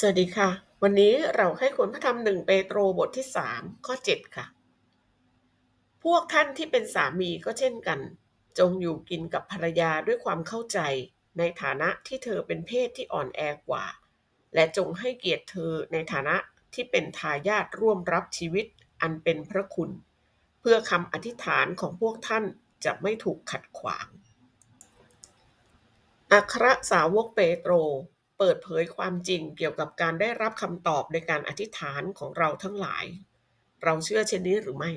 สวัสดีค่ะ วันนี้เราให้ควรพระธรรมหนึ่งเปโตรบทที่3ข้อ7ค่ะ พวกท่านที่เป็นสามีก็เช่นกัน จงอยู่กินกับภรรยาด้วยความเข้าใจ ในฐานะที่เธอเป็นเพศที่อ่อนแอกว่า และจงให้เกียรติเธอในฐานะที่เป็นทายาทร่วมรับชีวิตอันเป็นพระคุณ เพื่อคำอธิษฐานของพวกท่านจะไม่ถูกขัดขวางอัครสาวกเปโตร เปิดเผยความจริงเกี่ยวกับการได้รับคำตอบในการอธิษฐานของเราทั้งหลาย เราเชื่อเช่นนี้หรือไม่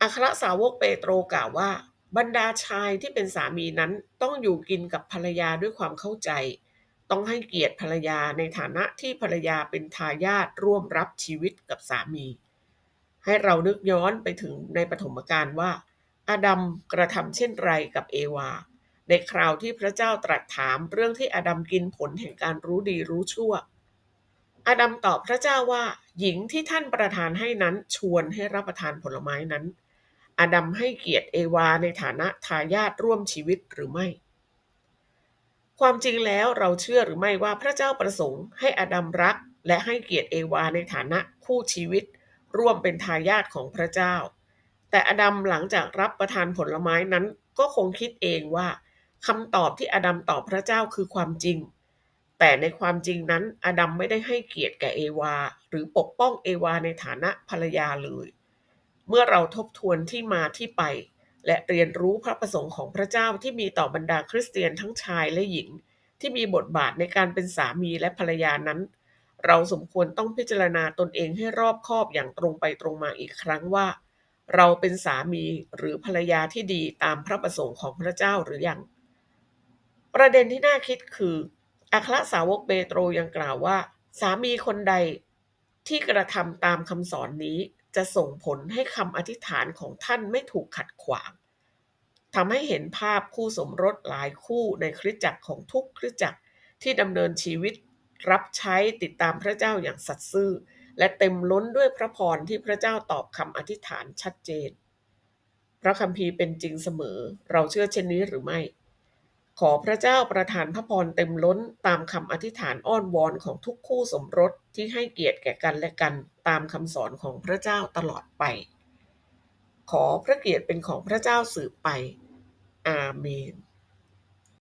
อัครสาวกเปโตรกล่าวว่า บรรดาชายที่เป็นสามีนั้นต้องอยู่กินกับภรรยาด้วยความเข้าใจ ต้องให้เกียรติภรรยาในฐานะที่ภรรยาเป็นทายาทร่วมรับชีวิตกับสามี ให้เรานึกย้อนไปถึงในปฐมกาลว่า อาดัมกระทำเช่นไรกับเอวา ในคราวที่พระเจ้าตรัสถามเรื่องที่อดัมกินผลแห่งการรู้ดีรู้ชั่ว อดัมตอบพระเจ้าว่า หญิงที่ท่านประทานให้นั้นชวนให้รับประทานผลไม้นั้น อดัมให้เกียรติเอวาในฐานะทายาทร่วมชีวิตหรือไม่ ความจริงแล้วเราเชื่อหรือไม่ว่าพระเจ้าประสงค์ให้อดัมรัก และให้เกียรติเอวาในฐานะคู่ชีวิต ร่วมเป็นทายาทของพระเจ้า แต่อดัมหลังจากรับประทานผลไม้นั้นก็คงคิดเองว่า คำตอบที่อาดัมตอบพระเจ้าคือความจริง แต่ในความจริงนั้นอาดัมไม่ได้ให้เกียรติแก่เอวา หรือปกป้องเอวาในฐานะภรรยาเลย เมื่อเราทบทวนที่มาที่ไป และเรียนรู้พระประสงค์ของพระเจ้าที่มีต่อบรรดาคริสเตียนทั้งชายและหญิง ที่มีบทบาทในการเป็นสามีและภรรยานั้น เราสมควรต้องพิจารณาตนเองให้รอบคอบอย่างตรงไปตรงมาอีกครั้งว่า เราเป็นสามีหรือภรรยาที่ดีตามพระประสงค์ของพระเจ้าหรือยัง ประเด็นที่น่าคิดคืออัครสาวกเปโตรยังกล่าวว่า สามีคนใดที่กระทำตามคำสอนนี้จะส่งผลให้คำอธิษฐานของท่านไม่ถูกขัดขวางทำให้เห็นภาพคู่สมรสหลายคู่ในคริสตจักรของทุกคริสตจักรที่ดำเนินชีวิตรับใช้ติดตามพระเจ้าอย่างสัตย์ซื่อ และเต็มล้นด้วยพระพรที่พระเจ้าตอบคำอธิษฐานชัดเจน พระคัมภีร์เป็นจริงเสมอ เราเชื่อเช่นนี้หรือไม่ ขอพระเจ้าประทานพระพรเต็มล้นตามคำอธิษฐานอ้อนวอนของทุกคู่สมรสที่ให้เกียรติแก่กันและกันตามคำสอนของพระเจ้าตลอดไป ขอพระเกียรติเป็นของพระเจ้าสืบไป อาเมน